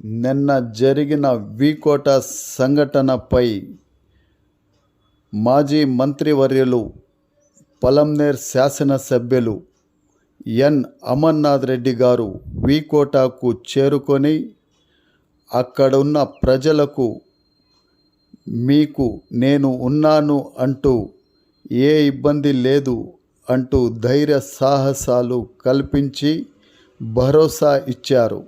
నిన్న జరిగిన వీకోట సంఘటనపై మాజీ మంత్రివర్యులు పలంనేర్ శాసనసభ్యులు ఎన్ అమర్నాథ్ రెడ్డి గారు వీకోటాకు చేరుకొని అక్కడున్న ప్రజలకు మీకు నేను ఉన్నాను అంటూ ఏ ఇబ్బంది లేదు అంటూ ధైర్య సాహసాలు కల్పించి భరోసా ఇచ్చారు.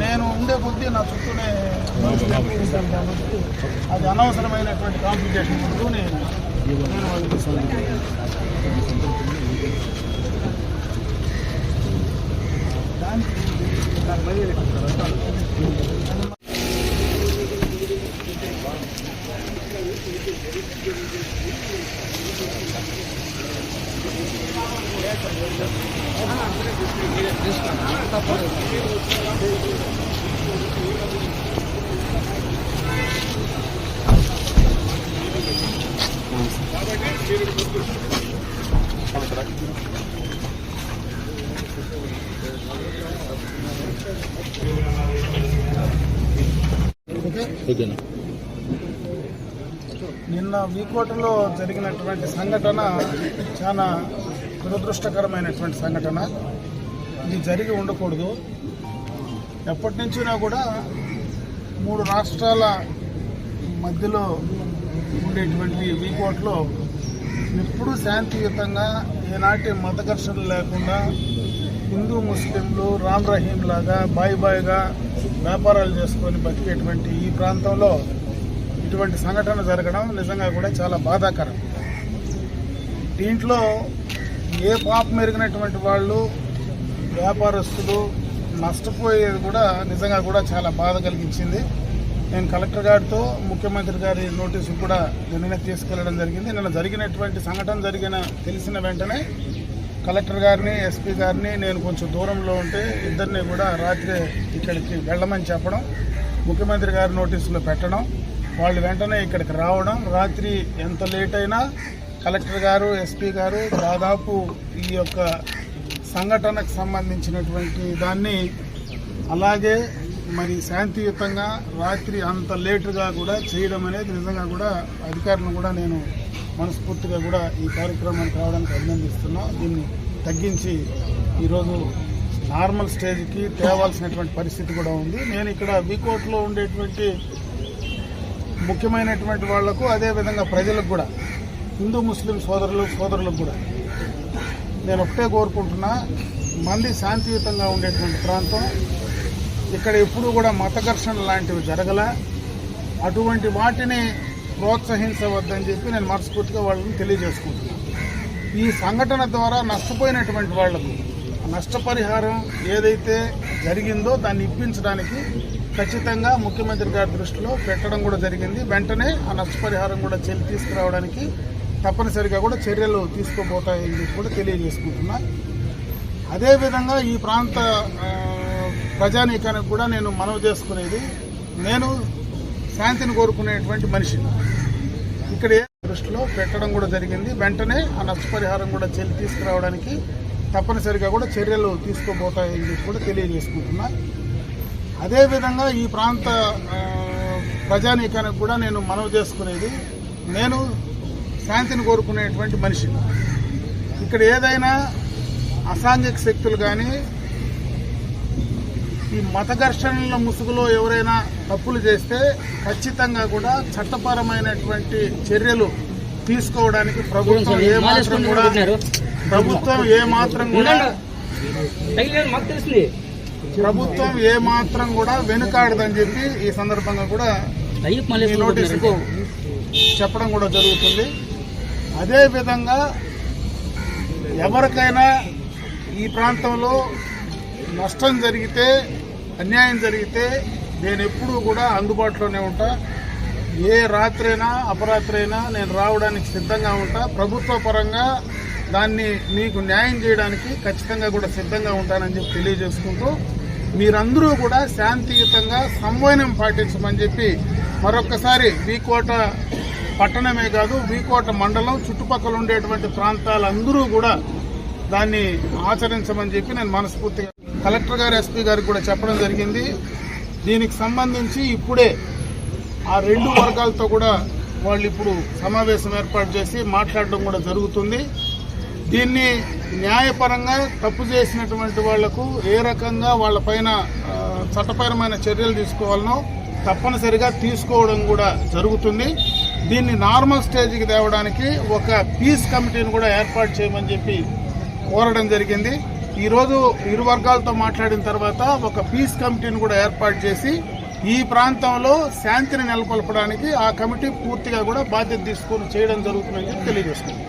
నేను ఉండే కొద్దీ నా చుట్టూనే కాబట్టి అది అనవసరమైనటువంటి కాంప్లికేషన్ ముందు నేను నేను వాళ్ళకి ఇస్తాను. దానికి నిన్న వీకోటలో జరిగినటువంటి సంఘటన చాలా దురదృష్టకరమైనటువంటి సంఘటన. ఇది జరిగి ఉండకూడదు. ఎప్పటి నుంచినా కూడా మూడు రాష్ట్రాల మధ్యలో ఉండేటువంటి వీకోట్లో ఎప్పుడూ శాంతియుతంగా ఏనాటి మత ఘర్షణ లేకుండా హిందూ ముస్లింలు రామ్ రహీం లాగా బాయ్ బాయ్గా వ్యాపారాలు చేసుకొని బతికేటువంటి ఈ ప్రాంతంలో ఇటువంటి సంఘటన జరగడం నిజంగా కూడా చాలా బాధాకరం. దీంట్లో ఏ పాప మెరిగినటువంటి వాళ్ళు వ్యాపారస్తులు నష్టపోయేది కూడా నిజంగా కూడా చాలా బాధ కలిగించింది. నేను కలెక్టర్ గారితో ముఖ్యమంత్రి గారి నోటీసు కూడా నిన్న తీసుకెళ్ళడం జరిగింది. నిన్న జరిగినటువంటి సంఘటన జరిగిన తెలిసిన వెంటనే కలెక్టర్ గారిని ఎస్పీ గారిని నేను కొంచెం దూరంలో ఉంటే ఇద్దరిని కూడా రాత్రి ఇక్కడికి వెళ్ళమని చెప్పడం ముఖ్యమంత్రి గారి నోటీసులో పెట్టడం వాళ్ళు వెంటనే ఇక్కడికి రావడం రాత్రి ఎంత లేట్ అయినా కలెక్టర్ గారు ఎస్పీ గారు దాదాపు ఈ యొక్క సంఘటనకు సంబంధించినటువంటి దాన్ని అలాగే మరి శాంతియుతంగా రాత్రి అంత లేటుగా కూడా చేయడం అనేది నిజంగా కూడా అధికారులను కూడా నేను మనస్ఫూర్తిగా కూడా ఈ కార్యక్రమానికి రావడానికి అభినందిస్తున్నా. దీన్ని తగ్గించి ఈరోజు నార్మల్ స్టేజ్కి తేవాల్సినటువంటి పరిస్థితి కూడా ఉంది. నేను ఇక్కడ బీకోట్లో ఉండేటువంటి ముఖ్యమైనటువంటి వాళ్ళకు అదేవిధంగా ప్రజలకు కూడా హిందూ ముస్లిం సోదరులు సోదరులకు కూడా నేను ఒకటే కోరుకుంటున్నా మంది శాంతియుతంగా ఉండేటువంటి ప్రాంతం. ఇక్కడ ఎప్పుడూ కూడా మత ఘర్షణ లాంటివి జరగల అటువంటి వాటిని ప్రోత్సహించవద్దని చెప్పి నేను మనస్ఫూర్తిగా వాళ్ళని తెలియజేసుకుంటున్నాను ఈ సంఘటన ద్వారా నష్టపోయినటువంటి వాళ్ళకు నష్టపరిహారం ఏదైతే జరిగిందో దాన్ని ఇప్పించడానికి ఖచ్చితంగా ముఖ్యమంత్రి గారి దృష్టిలో పెట్టడం కూడా జరిగింది. వెంటనే ఆ నష్టపరిహారం కూడా చెల్లి తీసుకురావడానికి తప్పనిసరిగా కూడా చర్యలు తీసుకోబోతాయని కూడా తెలియజేసుకుంటున్నా. అదేవిధంగా ఈ ప్రాంత ప్రజానీకానికి కూడా నేను మనవి చేసుకునేది నేను శాంతిని కోరుకునేటువంటి మనిషిని ఇక్కడ ఏ దృష్టిలో పెట్టడం కూడా జరిగింది వెంటనే ఆ నష్టపరిహారం కూడా చెల్లి తీసుకురావడానికి తప్పనిసరిగా కూడా చర్యలు తీసుకోబోతాయని కూడా తెలియజేసుకుంటున్నా. అదేవిధంగా ఈ ప్రాంత ప్రజానీకానికి కూడా నేను మనవి చేసుకునేది నేను శాంతిని కోరుకునేటువంటి మనిషిని ఇక్కడ ఏదైనా అసాంఘిక శక్తులు కానీ ఈ మత ఘర్షణల ముసుగులో ఎవరైనా తప్పులు చేస్తే ఖచ్చితంగా కూడా చట్టపరమైనటువంటి చర్యలు తీసుకోవడానికి ప్రభుత్వం ఏ మాత్రం కూడా ప్రభుత్వం ఏ మాత్రం కూడా ప్రభుత్వం ఏ మాత్రం కూడా వెనుకాడదని చెప్పి ఈ సందర్భంగా కూడా నోటీసుకు చెప్పడం కూడా జరుగుతుంది. అదేవిధంగా ఎవరికైనా ఈ ప్రాంతంలో నష్టం జరిగితే అన్యాయం జరిగితే నేను ఎప్పుడూ కూడా అందుబాటులోనే ఉంటా. ఏ రాత్రైనా అపరాత్రైనా నేను రావడానికి సిద్ధంగా ఉంటా. ప్రభుత్వ పరంగా దాన్ని మీకు న్యాయం చేయడానికి ఖచ్చితంగా కూడా సిద్ధంగా ఉంటానని చెప్పి తెలియజేసుకుంటూ మీరందరూ కూడా శాంతియుతంగా సంవయనం పాటించమని చెప్పి మరొక్కసారి వీకోట పట్టణమే కాదు వీకోట మండలం చుట్టుపక్కల ఉండేటువంటి ప్రాంతాలందరూ కూడా దాన్ని ఆచరించమని చెప్పి నేను మనస్ఫూర్తిగా కలెక్టర్ గారు ఎస్పీ గారికి కూడా చెప్పడం జరిగింది. దీనికి సంబంధించి ఇప్పుడే ఆ రెండు వర్గాలతో కూడా వాళ్ళు ఇప్పుడు సమావేశం ఏర్పాటు చేసి మాట్లాడడం కూడా జరుగుతుంది. దీన్ని న్యాయపరంగా తప్పు చేసినటువంటి వాళ్ళకు ఏ రకంగా వాళ్ళపైన చట్టపరమైన చర్యలు తీసుకోవాలనో తప్పనిసరిగా తీసుకోవడం కూడా జరుగుతుంది. దీన్ని నార్మల్ స్టేజ్కి తేవడానికి ఒక పీస్ కమిటీని కూడా ఏర్పాటు చేయమని చెప్పి కోరడం జరిగింది. ఈరోజు ఇరు వర్గాలతో మాట్లాడిన తర్వాత ఒక పీస్ కమిటీని కూడా ఏర్పాటు చేసి ఈ ప్రాంతంలో శాంతిని నెలకొల్పడానికి ఆ కమిటీ పూర్తిగా కూడా బాధ్యత తీసుకొని చేయడం జరుగుతుందని చెప్పి తెలియజేస్తుంది